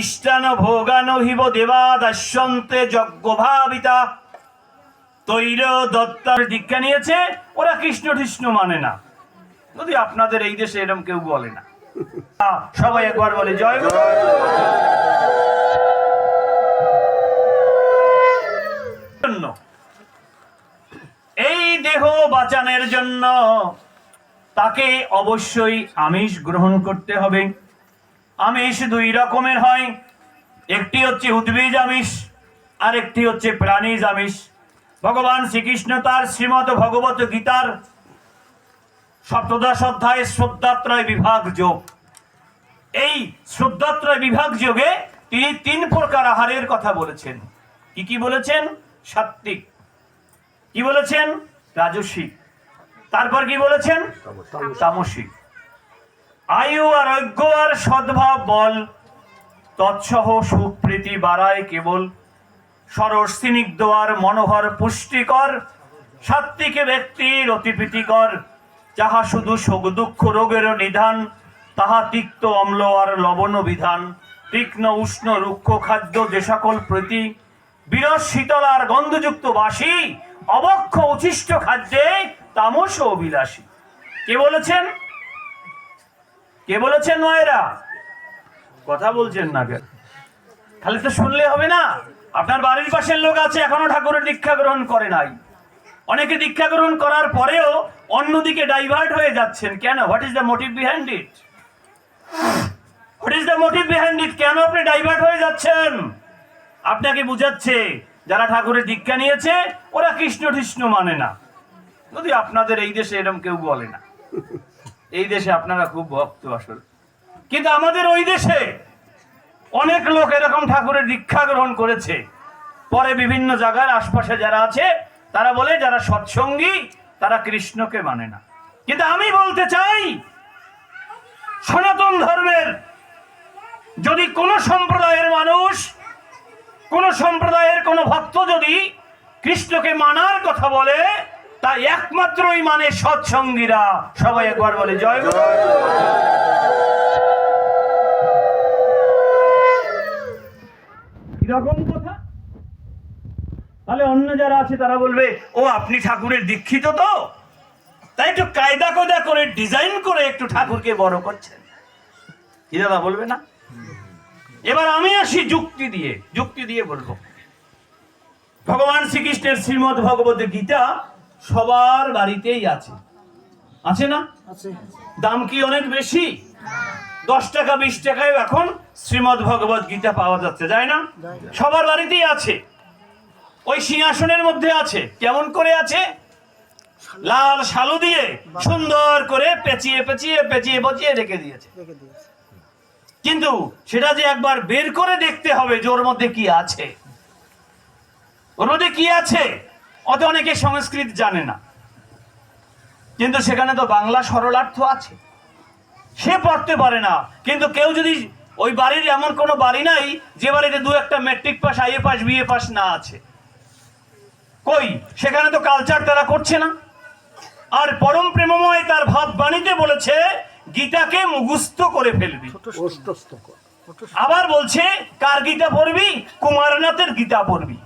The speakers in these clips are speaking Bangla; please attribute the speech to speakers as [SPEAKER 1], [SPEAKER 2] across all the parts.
[SPEAKER 1] ইষ্টান ভোগান হিব দেবা দাস্যন্তে যজ্ঞ ভাবিতা তৈর দত্তার দীক্ষা নিয়েছে, ওরা কৃষ্ণ কৃষ্ণ মানে না। যদি আপনাদের এই দেশে এরকম কেউ বলে না। সবাই একবার বলে, জয় জন্য। এই দেহ বাঁচানোর জন্য তাকে অবশ্যই আমিষ গ্রহণ করতে হবে। আমিষ দুই রকমের হয়। একটি হচ্ছে উদ্ভিজ আমিষ আর একটি হচ্ছে প্রাণীজ আমিষ। ভগবান শ্রীকৃষ্ণ তার শ্রীমদ ভগবত গীতার সপ্তদশ অধ্যায় শ্রদ্ধাত্রয় বিভাগ যোগ। এই শ্রদ্ধাত্রয় বিভাগ যোগে তিনি তিন প্রকার আহারের কথা বলেছেন। কি কি বলেছেন? সাত্বিক কি বলেছেন? রাজস্বিক তারপর কি বলেছেন? তামসিক। আয়ু আরোগ্য আর সদ্ভাব বল। তৎসহ সুপ্রীতি বাড়ায় কেবল। সরস স্নিগ্ধ আর মনোহর পুষ্টিকর। সাত্বিকে ব্যক্তির অতি প্রীতিকর। যাহা শুধু শোক দুঃখ রোগের নিধান, তাহা তিক্ত অম্ল আর লবণ বিধান। তীক্ষ্ণ উষ্ণ রুক্ষ খাদ্য যে সকল প্রীতি, বিরস শীতল আর গন্ধযুক্ত বাসি, অবক্ষ উচিষ্ট খাদ্যে তামস অভিলাষী কে বলেছেন? কে বলেছেন মায়েরা? কথা বলছেন না কেন? খালি তো শুনলে হবে না। আপনার বাড়ির পাশের লোক আছে, এখনও ঠাকুরের দীক্ষা গ্রহণ করে নাই। অনেকে দীক্ষা গ্রহণ করার পরেও অন্যদিকে ডাইভার্ট হয়ে যাচ্ছেন। কেন? What is the motive behind it what is the motive behind it কেন আপনি ডাইভার্ট হয়ে যাচ্ছেন? আপনাকে বুঝাচ্ছে, যারা ঠাকুরের দীক্ষা নিয়েছে, ওরা কৃষ্ণ কৃষ্ণ মানে না। যদি আপনাদের এই দেশে এরকম কেউ বলে না। এই দেশে আপনারা খুব ভক্ত আসলে। কিন্তু আমাদের ওই দেশে অনেক লোক এরকম ঠাকুরের দীক্ষা গ্রহণ করেছে। পরে বিভিন্ন জায়গার আশপাশে যারা আছে, তারা বলে যারা সৎসঙ্গী, তারা কৃষ্ণকে মানে না। কিন্তু আমি বলতে চাই, সনাতন ধর্মের যদি কোন সম্প্রদায়ের মানুষ, কোন সম্প্রদায়ের কোন ভক্ত যদি কৃষ্ণকে মানার কথা বলে তা একমাত্রই মানে সৎসঙ্গীরা সবাই একবার বলে, জয় গুরু কীরকম কথা? তাহলে অন্য যারা আছে তারা বলবে, ও আপনি ঠাকুরের দীক্ষিত তো? তাই একটু কায়দা কোদা করে, ডিজাইন করে একটু ঠাকুরকে বড় করছেন। কি দাদা বলবে না? এবার আমি আসি যুক্তি দিয়ে যুক্তি দিয়ে বলব। ভগবান শ্রীকৃষ্ণের শ্রীমদ ভগবত গীতা সবার বাড়িতেই আছে। আছে না? দাম কি অনেক বেশি? দশ টাকা বিশ টাকায় এখন শ্রীমদ ভগবত গীতা পাওয়া যাচ্ছে তাই না? সবার বাড়িতেই আছে। ওই সিংহাসনের মধ্যে আছে। কেমন করে আছে? লাল শালু দিয়ে সুন্দর করে পেঁচিয়ে পেঁচিয়ে পেঁচিয়ে পচিয়ে রেখে দিয়েছে। কিন্তু সেটা যে একবার বের করে দেখতে হবে যে ওর মধ্যে কি আছে? ওর মধ্যে কি আছে? অত অনেকে সংস্কৃত জানে না। কিন্তু সেখানে তো বাংলা সরলার্থ আছে। সে পড়তে পারে না। কিন্তু কেউ যদি ওই বাড়ির এমন কোনো বাড়ি নাই যে বাড়িতে দু একটা matric pass IA pass BA pass না আছে। কই? সেখানে তো কালচার তারা করছে না। আর পরম প্রেমময় তার ভাব বাণীতে বলেছে গীতাকে মুগুস্ত করে ফেলবি। আবার বলছে কার গীতা পড়বি? কুমারনাথের গীতা পড়বি।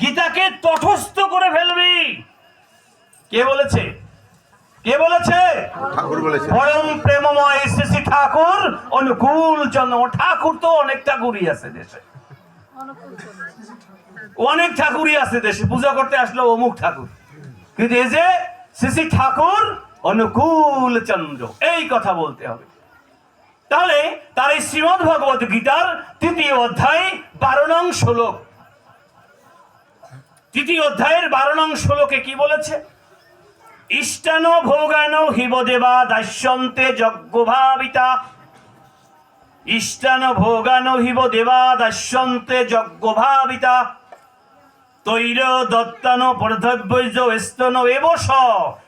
[SPEAKER 1] গীতাকে তটস্থ করে ফেলবি। কে বলেছে? কে বলেছে?
[SPEAKER 2] ঠাকুর বলেছে।
[SPEAKER 1] পরম প্রেমময় শ্রী ঠাকুর অনুকূল চন্দ্র ঠাকুর তো অনেক ঠাকুরই আছে দেশে। অনেক ঠাকুরই আছে দেশে। পূজা করতে আসলো অমুক ঠাকুর। কিন্তু এই যে শ্রী ঠাকুর অনুকূল চন্দ্র এই কথা বলতে হবে। তাহলে তার এই শ্রীমদ ভগবত গীতার তৃতীয় অধ্যায় বারো নং শ্লোক। তৃতীয় অধ্যায়ের বারো নং শ্লোকে কি বলেছে? ইষ্টান ভোগান হিব দেবা দাস্যন্তে যজ্ঞ ভাবিতা। ইষ্টান ভোগান হিব দেবা দাস্যন্তে যজ্ঞ ভাবিতা। তৈর দত্তান পরধব্য স্তন এবস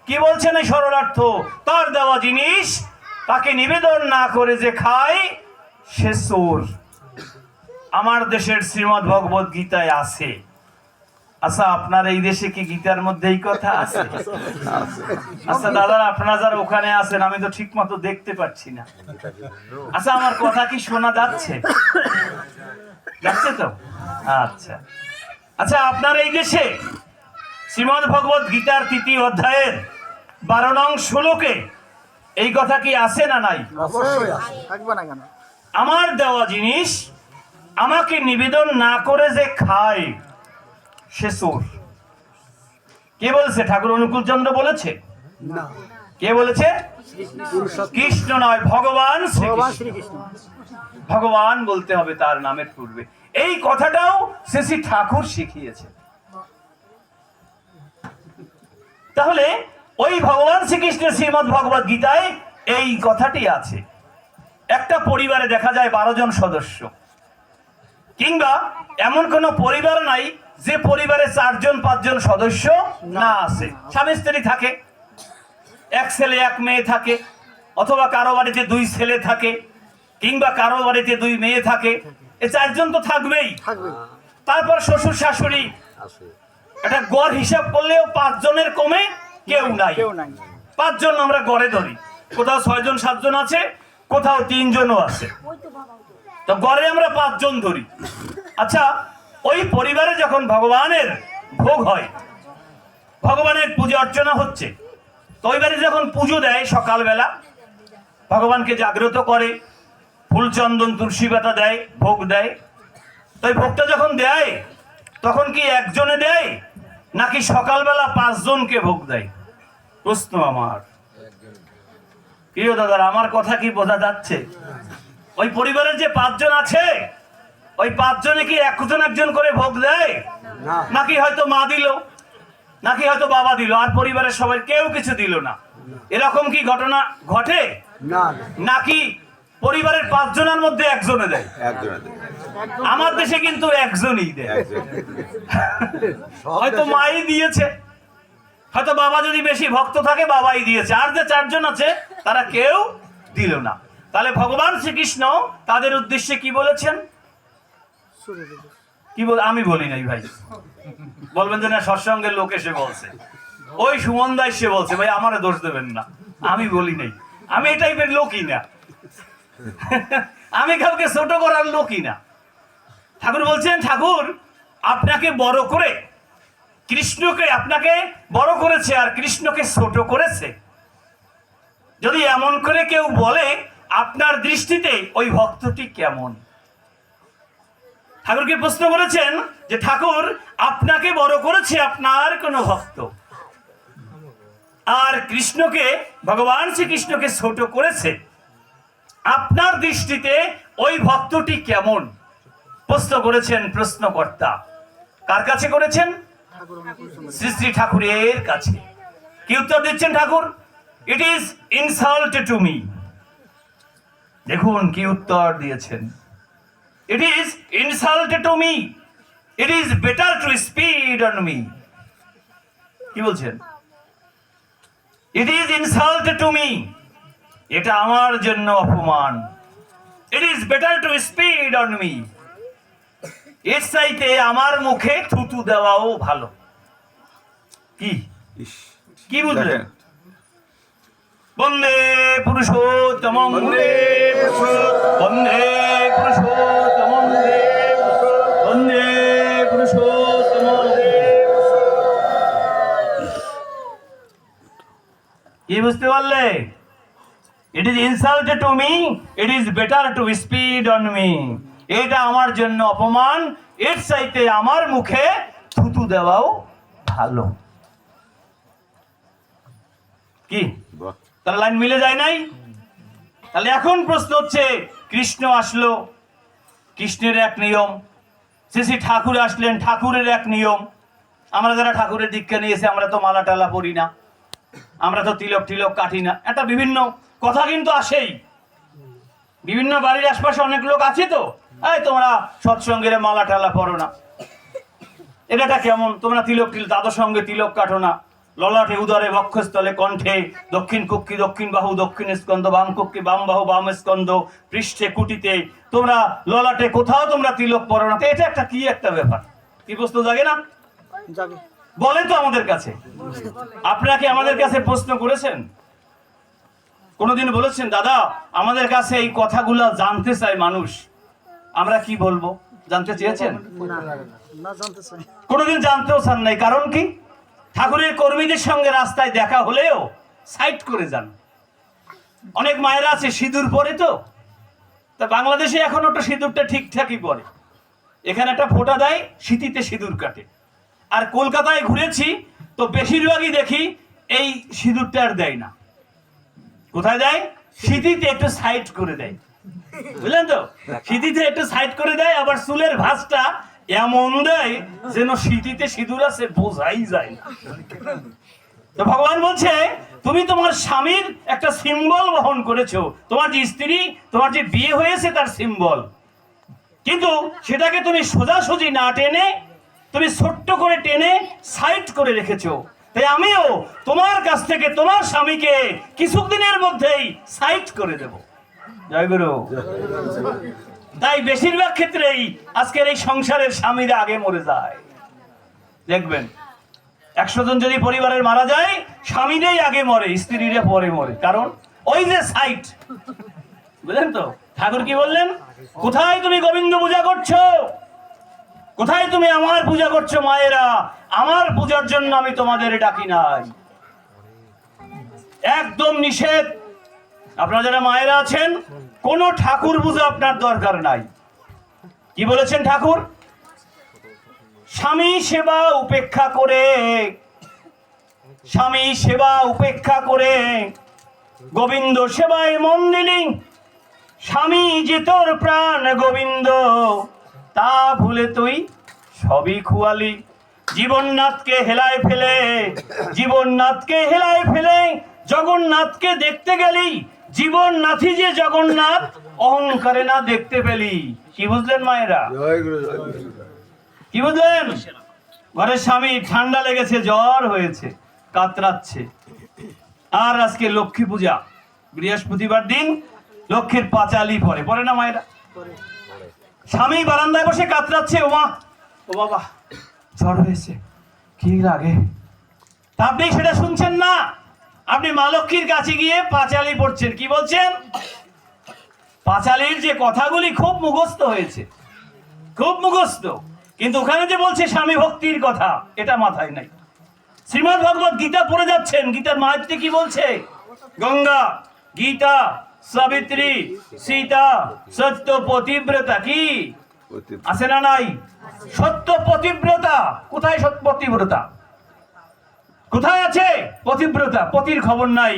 [SPEAKER 1] কি বলছেন এই সরলার্থ? তার দেওয়া জিনিস তাকে নিবেদন না করে যে খায়, সে সোর আমার দেশের শ্রীমদ ভগবত গীতায় আছে। আচ্ছা আপনার এই দেশে কি গীতার মধ্যে এই কথা আছে? আচ্ছা দাদা আপনারা যারা ওখানে আছেন আমি তো ঠিক মতো দেখতে পাচ্ছি না। আচ্ছা আমার কথা কি শোনা যাচ্ছে? যাচ্ছে তো? আচ্ছা। আচ্ছা আপনার এই দেশে শ্রীমদ ভগবত গীতার তৃতীয় অধ্যায়ের বারো নং ষোলোকে এই কথা কি আছে না নাই? আমার দেওয়া জিনিস আমাকে নিবেদন না করে যে খায় সে চোর কে বলেছে? ঠাকুর অনুকূল চন্দ্র বলেছে? কে বলেছে? কৃষ্ণ নয় ভগবান
[SPEAKER 2] ভগবান
[SPEAKER 1] বলতে হবে তার নামের পূর্বে। এই কথাটাও শ্রী ঠাকুর শিখিয়েছে তাহলে ওই ভগবান শ্রীকৃষ্ণের শ্রীমদ ভগবত গীতায় এই কথাটি আছে। একটা পরিবারে দেখা যায় বারো জন সদস্য। কিংবা এমন কোন পরিবার নাই যে পরিবারে চারজন পাঁচজন সদস্য না আছে। স্বামী স্ত্রী থাকে এক ছেলে এক মেয়ে থাকে অথবা কারও বাড়িতে দুই ছেলে থাকে কিংবা কারও বাড়িতে দুই মেয়ে থাকে এ চারজন তো থাকবেই। তারপর শ্বশুর শাশুড়ি এটা গড় হিসাব করলেও পাঁচজনের কমে কেউ নাই। পাঁচজন আমরা গড়ে ধরি। কোথাও ছয়জন সাতজন আছে কোথাও তিনজনও আছে। তো গড়ে আমরা পাঁচজন ধরি। আচ্ছা ওই পরিবারে যখন ভগবানের ভোগ হয়, ভগবানের পুজো অর্চনা হচ্ছে, তো ওই বাড়ি যখন পুজো দেয় সকালবেলা, ভগবানকে জাগ্রত করে ফুলচন্দন তুলসী পাতা দেয়, ভোগ দেয়। তো ভোগটা যখন দেয়, তখন কি একজনে দেয়, নাকি সকালবেলা পাঁচজনকে ভোগ দেয়? প্রশ্ন আমার। প্রিয় দাদার, আমার কথা কি বোঝা যাচ্ছে? ওই পরিবারের যে পাঁচজন আছে ওই পাঁচজনে কি একজন একজন করে ভোগ দেয়? নাকি হয়তো মা দিল? নাকি হয়তো বাবা দিল? আর পরিবারের সবাই কেউ কিছু দিল না। এরকম কি ঘটনা ঘটে? নাকি পরিবারের পাঁচজনের মধ্যে একজনে দেয়। আমার দেশে কিন্তু একজনই দেয়। হয়তো মাই দিয়েছে। হয়তো বাবা যদি বেশি ভক্ত থাকে বাবাই দিয়েছে। আর যে চারজন আছে তারা কেউ দিল না। তাহলে ভগবান শ্রীকৃষ্ণ তাদের উদ্দেশ্যে কি বলেছেন। কি বল আমি বলি নাই ভাই। বলবেন যে না, সৎসঙ্গের লোক এসে বলছে। ওই সুমন দা এসে বলছে, ভাই, আমারে দোষ দেবেন না। আমি বলি নাই। আমি এই টাইপের লোকই না। আমি কাউকে ছোট করার লোকই না। ঠাকুর বলছেন, ঠাকুর, আপনাকে বড় করে, কৃষ্ণকে আপনাকে বড় করেছে আর কৃষ্ণকে ছোট করেছে। যদি এমন করে কেউ বলে, আপনার দৃষ্টিতে ওই ভক্তটি কেমন? ঠাকুরকে প্রশ্ন করেছেন যে ঠাকুর, আপনাকে বড় করেছে আপনার কোন ভক্ত। আর কৃষ্ণকে, ভগবান শ্রীকৃষ্ণকে ছোট করেছে। আপনার দৃষ্টিতে ওই ভক্তটি কেমন? প্রশ্ন করেছেন প্রশ্নকর্তা। কার কাছে করেছেন। শ্রী শ্রী ঠাকুরের কাছে। কি উত্তর দিচ্ছেন Thakur? It is insult to me দেখুন কি উত্তর দিয়েছেন। It is insult to me it is better to spit on me কি বলছেন? It is insult to me এটা আমার জন্য অপমান। It is better to spit on me এর চাইতে আমার মুখে থুতু দেওয়াও ভালো। কি? কি বুঝলেন? বন্দে পুরুষোত্তম বন্দে বন্দে পুরুষোত্তম কি বুঝতে পারলে? It is insulted to me it is better to spit on me এটা আমার জন্য অপমান এর চাইতে আমার মুখে থুতু দেওয়াও ভালো। কি। তাহলে লাইন মিলে যায় নাই? তাহলে এখন প্রশ্ন হচ্ছে কৃষ্ণ আসলো কৃষ্ণের এক নিয়ম। শ্রী শ্রী ঠাকুর আসলেন ঠাকুরের এক নিয়ম। আমরা যারা ঠাকুরের দীক্ষা নিয়েছি আমরা তো মালা টালা পরি না। আমরা তো তিলক টিলক কাটি না। একটা বিভিন্ন কথা কিন্তু আসেই। বিভিন্ন বাড়ির আশপাশে অনেক লোক আছে তো। এই তোমরা সৎসঙ্গের মালা টালা পরো না। এটা কেমন? তোমরা তিলক টিল দাদর সঙ্গে তিলক কাটো না। ললাটে উদরে বক্ষস্থলে কণ্ঠে দক্ষিণ কুক্ষি, দক্ষিণ বাহু, দক্ষিণ স্কন্দ বাম কুক্ষি, বাম বাহু, বাম স্কন্দ পৃষ্ঠে কুটিতে। তোমরা ললাটে কোথাও তোমরা তিলক পরো না। এটা একটা কি একটা ব্যাপার? কি প্রশ্ন জাগে না?
[SPEAKER 2] যাবে
[SPEAKER 1] বলে তো আমাদের কাছে। আপনারা কি আমাদের কাছে প্রশ্ন করেছেন? কোনোদিন বলেছেন, দাদা, আমাদের কাছে এই কথাগুলো জানতে চায় মানুষ। আমরা কি বলব? জানতে চেয়েছেন? কোনোদিন জানতেও চান নাই। কারণ কি? ঠাকুরের কর্মীদের সঙ্গে রাস্তায় দেখা হলেও সাইড করে যান। অনেক মায়েরা আছে, সিঁদুর পরে তো। তা বাংলাদেশে এখন ওটা সিঁদুরটা ঠিকঠাকই পরে। এখানে একটা ফোঁটা দেয় শীতিতে সিঁদুর কাটে। আর কলকাতায় ঘুরেছি, তো বেশিরভাগই দেখি এই সিঁদুরটা আর দেয় না। কোথায় দেয়? শীতিতে একটু সাইড করে দেয়। বুঝলেন তো? শীতিতে একটু সাইড করে দেয়, আবার চুলের ভাঁজটা এমন দেয় যেন শীতিতে সিঁদুর আছে, বোঝাই যায় না। তো ভগবান বলছে, তুমি তোমার স্বামীর একটা সিম্বল বহন করেছ। তোমার যে স্ত্রী, তোমার যে বিয়ে হয়েছে তার সিম্বল কিন্তু সেটাকে তুমি সোজাসুজি না টেনে তুমি ছোট্ট করে টেনে সাইড করে রেখেছো। তাই আমিও তোমার কাছ থেকে তোমার স্বামীকে কিছুদিনের মধ্যেই সাইড করে দেব। তাই বেশিরভাগ ক্ষেত্রেই আজকের এই সংসারের স্বামীরা আগে মরে যায়। দেখবেন, একশো জন যদি পরিবারের মারা যায়, স্বামীরাই আগে মরে, স্ত্রীরা পরে মরে। কারণ ওই যে সাইট, বুঝলেন তো? ঠাকুর কি বললেন? কোথায় তুমি গোবিন্দ পূজা করছ? কোথায় তুমি আমার পূজা করছ, মায়েরা? আমার পূজার জন্য আমি তোমাদের ডাকি নাই। একদম নিষেধ। আপনারা যারা মায়েরা আছেন, কোন ঠাকুর পূজা আপনার দরকার নাই। কি বলেছেন ঠাকুর? স্বামী সেবা উপেক্ষা করে, স্বামী সেবা উপেক্ষা করে, গোবিন্দ সেবায় মন দিলি স্বামী যে তোর প্রাণ গোবিন্দ তা ভুলে তুই সবই খুয়ালি। জীবননাথকে হেলায় ফেলে জীবননাথকে হেলায় ফেলে জগন্নাথকে দেখতে গেলি। জীবননাথই যে জগন্নাথ অহংকারে না দেখতে পেলি। কি বুঝলেন মায়েরা?
[SPEAKER 3] জয় গুরু জয় গুরু
[SPEAKER 1] কি বুঝলেন? ঘরের স্বামী ঠান্ডা লেগেছে জ্বর হয়েছে কাতরাচ্ছে। আর আজকে লক্ষ্মী পূজা। বৃহস্পতিবার দিন লক্ষ্মীর পাঁচালি পরে পরে না মায়েরা? স্বামী বারান্দায় বসে কাতরাচ্ছে ও মা ও বাবা, জ্বর হয়েছে, কি লাগে? আপনি সেটা শুনছেন না? আপনি মা লক্ষ্মীর কাছে গিয়ে পাঁচালি পড়ছেন, কি বলছেন? পাঁচালির যে কথাগুলি খুব মুখস্থ হয়েছে, খুব মুখস্থ, কিন্তু ওখানে যে বলছে স্বামী ভক্তির কথা, এটা মাথায় নাই। শ্রীমদ ভগবত গীতা পড়ে যাচ্ছেন, গীতার মাহাত্মে কি বলছে? গঙ্গা, গীতা সাবিত্রী সীতা সত্য পতিব্রতা। কি আছে না নাই? সত্য পতিব্রতা কোথায় সত্য পতিব্রতা কোথায় আছে পতিব্রতা? পতির খবর নাই।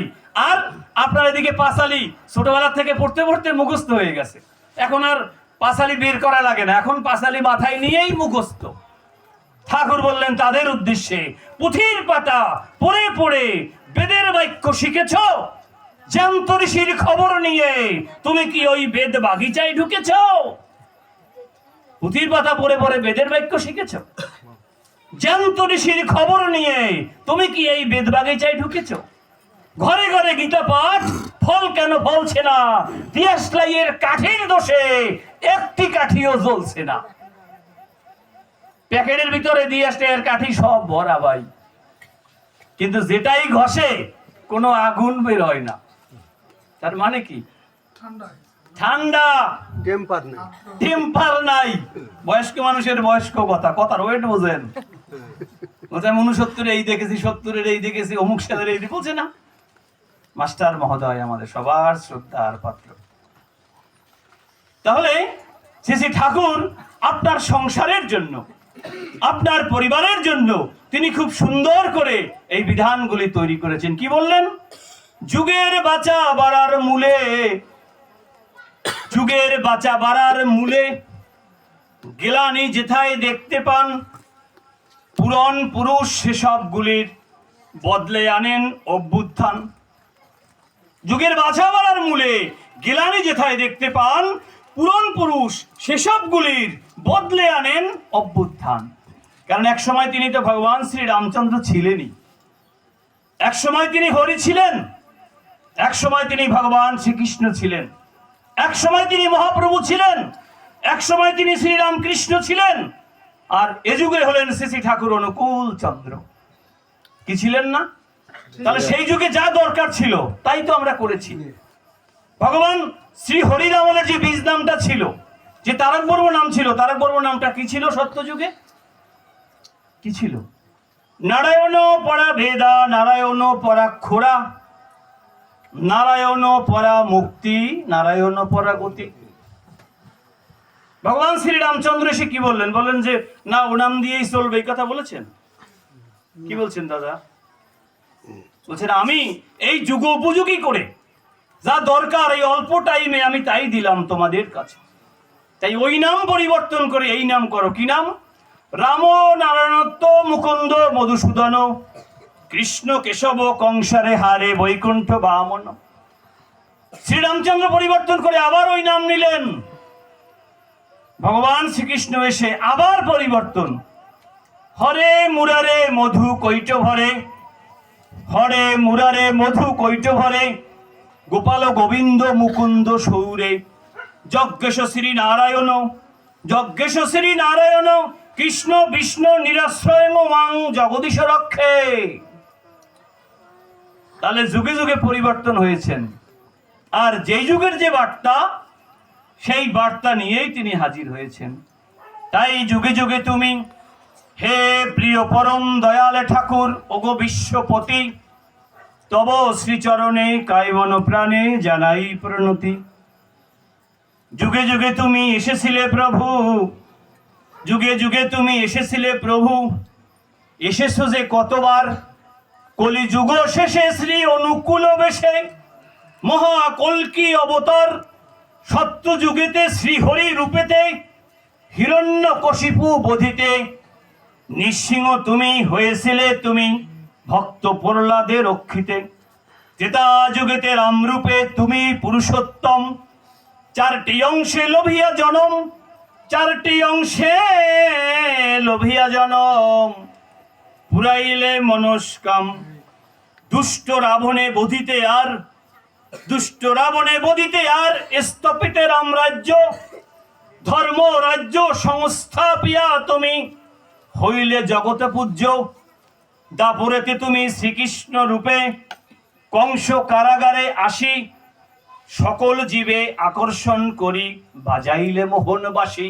[SPEAKER 1] আর আপনার এদিকে পাঁচালি ছোটবেলা থেকে পড়তে পড়তে মুখস্থ হয়ে গেছে। এখন আর পাঁচালি বের করা লাগে না। এখন পাঁচালি মাথায় নিয়েই মুখস্থ। ঠাকুর বললেন তাদের উদ্দেশ্যে পুঁথির পাতা পড়ে পড়ে বেদের বাক্য শিখেছ? জ্যান্ত ঋষির খবর নিয়ে তুমি কি ওই বেদ বাগিচায় ঢুকেছ? পুঁথির পাতা পড়ে পড়ে বেদের বাক্য শিখেছ? জ্যান্ত ঋষির খবর নিয়ে তুমি কি এই বেদ বাগিচায় ঢুকেছ? ঘরে ঘরে গীতা পাঠ, ফল কেন ফলছে না? দিয়াশলাইয়ের কাঠির দোষে একটি কাঠিও জ্বলছে না। প্যাকেটের ভিতরে দিয়াশলাইয়ের কাঠি সব ভরা ভাই। কিন্তু যেটাই ঘষে, কোনো আগুন বের হয় না। তার মানে কি? ঠান্ডা
[SPEAKER 2] টেম্পার নেই।
[SPEAKER 1] টেম্পার নাই। বয়স্ক মানুষের বয়স্ক কথা কথার ওয়েট বোঝেন। আমি উনসত্তরে এই দেখেছি সত্তরের এই দেখেছি অমুক সালের এই। বলছে না। মাস্টার মহোদয় আমাদের সবার শ্রদ্ধার পাত্র। তাহলে শ্রী শ্রী ঠাকুর আপনার সংসারের জন্য আপনার পরিবারের জন্য তিনি খুব সুন্দর করে এই বিধানগুলি তৈরি করেছেন। কি বললেন? যুগের বাঁচা বাড়ার মূলে, যুগের বাঁচা বাড়ার মূলে গেলানি যেথায় দেখতে পান, পুরন পুরুষ সেসবগুলির বদলে আনেন অভ্যুত্থান। যুগের বাছা বাড়ার মূলে গেলানি যেথায় দেখতে পান, পুরন পুরুষ সেসবগুলির বদলে আনেন অভ্যুত্থান। কারণ এক সময় তিনি তো ভগবান শ্রী রামচন্দ্র ছিলেনই। এক সময় তিনি হরি ছিলেন। এক সময় তিনি ভগবান শ্রীকৃষ্ণ ছিলেন। এক সময় তিনি মহাপ্রভু ছিলেন। এক সময় তিনি শ্রীরামকৃষ্ণ ছিলেন। আর এ যুগে হলেন শ্রী ঠাকুর অনুকূল চন্দ্র। কি ছিলেন না? তাহলে সেই যুগে যা দরকার ছিল, তাই তো আমরা করেছি। ভগবান শ্রী হরিরামনের যে বীজ নামটা ছিল, যে তারক বর্ম নাম ছিল, তারক বর্ম নামটা কি ছিল সত্য যুগে? কি ছিল? নারায়ণ পরা ভেদা নারায়ণ পরা খোরা নারায়ণ পরা মুক্তি, নারায়ণ পরা গতি। ভগবান শ্রী রামচন্দ্র এসে কি বললেন? বললেন যে, না ও নাম দিয়েই চলবে। এই কথা বলেছেন? কি বলছেন দাদা? বলছেন, আমি এই যুগ উপযোগী করে যা দরকার, এই অল্প টাইমে আমি তাই দিলাম তোমাদের কাছে। তাই ওই নাম পরিবর্তন করে এই নাম করো। কি নাম? রাম নারায়ণত্ব মুকুন্দ মধুসূদন কৃষ্ণ কেশব কংসারে হারে বৈকুণ্ঠ বামন। শ্রীরামচন্দ্র পরিবর্তন করে আবার ওই নাম নিলেন। ভগবান শ্রীকৃষ্ণ এসে আবার পরিবর্তন। হরে মুরারে মধু কৈট ভরে। হরে মুরারে মধু কৈট ভরে। গোপাল গোবিন্দ মুকুন্দ সৌরে। যজ্ঞেশ শ্রী নারায়ণ যজ্ঞেশ শ্রী নারায়ণ কৃষ্ণ বিষ্ণু নিরাশ্রয় মাং জগদীশ রক্ষে। তাহলে যুগে যুগে পরিবর্তন হয়েছেন। আর যেই যুগের যে বার্তা, সেই বার্তা নিয়েই তিনি হাজির হয়েছেন। তাই যুগে যুগে তুমি, হে প্রিয় পরম দয়ালে ঠাকুর, ওগো বিশ্বপতি, তব শ্রীচরণে কায়মন প্রাণে জানাই প্রণতি। যুগে যুগে তুমি এসেছিলে প্রভু, যুগে যুগে তুমি এসেছিলে প্রভু। এসেছ যে কতবার কলি যুগ শেষে শ্রী অনুকূল বেশে। মহা কল্কি অবতার সত্য যুগেতে শ্রীহরি রূপেতে হিরণ্য কশিপু বোধিতে। নিঃসিংহ তুমি হয়েছিলে তুমি ভক্ত প্রহ্লাদে রক্ষিতে। ত্রেতা যুগেতে রামরূপে তুমি পুরুষোত্তম। চারটি অংশে লোভিয়া জনম, চারটি অংশে লোভিয়া জনম। পুরাইলে মনস্কাম। দুষ্ট রাবণে বধিতে আর, দুষ্ট রাবণে বধিতে আর, স্তপিতে রামরাজ্য ধর্ম রাজ্য সংস্থাপিয়া তুমি, হইলে জগতে পূজ্য, দাপরেতে তুমি শ্রীকৃষ্ণ রূপে, কংস কারাগারে আসি, সকল জীবে আকর্ষণ করি, বাজাইলে মোহনবাসী,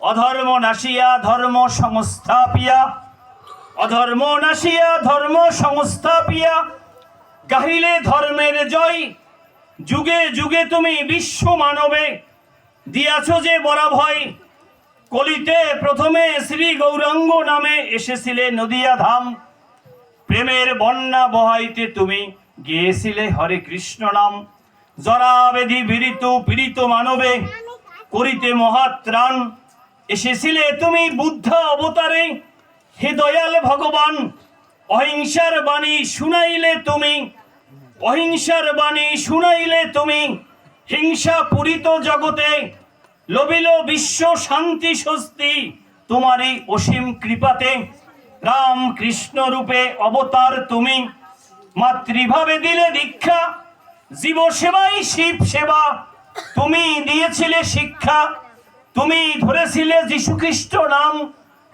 [SPEAKER 1] অধর্ম নাসিয়া, ধর্ম সংস্থাপিয়া অধর্ম নাসিয়া ধর্ম সংস্থাপিয়া, গাহিলে ধর্মের জয়। যুগে যুগে তুমি বিশ্ব মানবে। দিয়াছ যে বরা ভয় কলিতে প্রথমে শ্রী গৌরাঙ্গ নামে এসেছিলে নদিয়া ধাম। প্রেমের বন্যা বহাইতে তুমি গিয়েছিলে হরে কৃষ্ণ নাম। জরাবেধি বিরিত পীড়িত মানবে, করিতে মহাত্রাণ এসেছিলে তুমি বুদ্ধ অবতারে হে দয়াল ভগবান, অহিংসার বাণী শুনাইলে তুমি। অহিংসার বাণী শুনাইলে তুমি। হিংসা পূরিত জগতে লবিল বিশ্ব শান্তি স্বস্তি তোমারই অসীম কৃপাতে। রাম কৃষ্ণ রূপে অবতার তুমি। মাতৃভাবে দিলে দীক্ষা, জীব সেবাই শিব সেবা। তুমি দিয়েছিলে শিক্ষা, তুমি ধরেছিলে যীশু খ্রিস্ট নাম।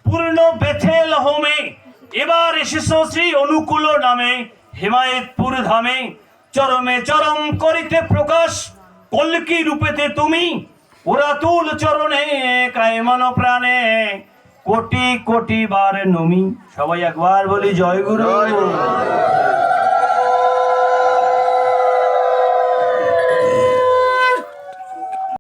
[SPEAKER 1] পূর্ণ বেথেল হোমে। এবার এসেছ শ্রী অনুকূল নামে, হেমায়েতপুর ধামে। চরমে চরম করিতে প্রকাশ, কল্কি রূপেতে তুমি। পুরাতুল চরণে কায়মান প্রাণে, কোটি কোটি বার নমি। সবাই একবার বলি জয় গুরু।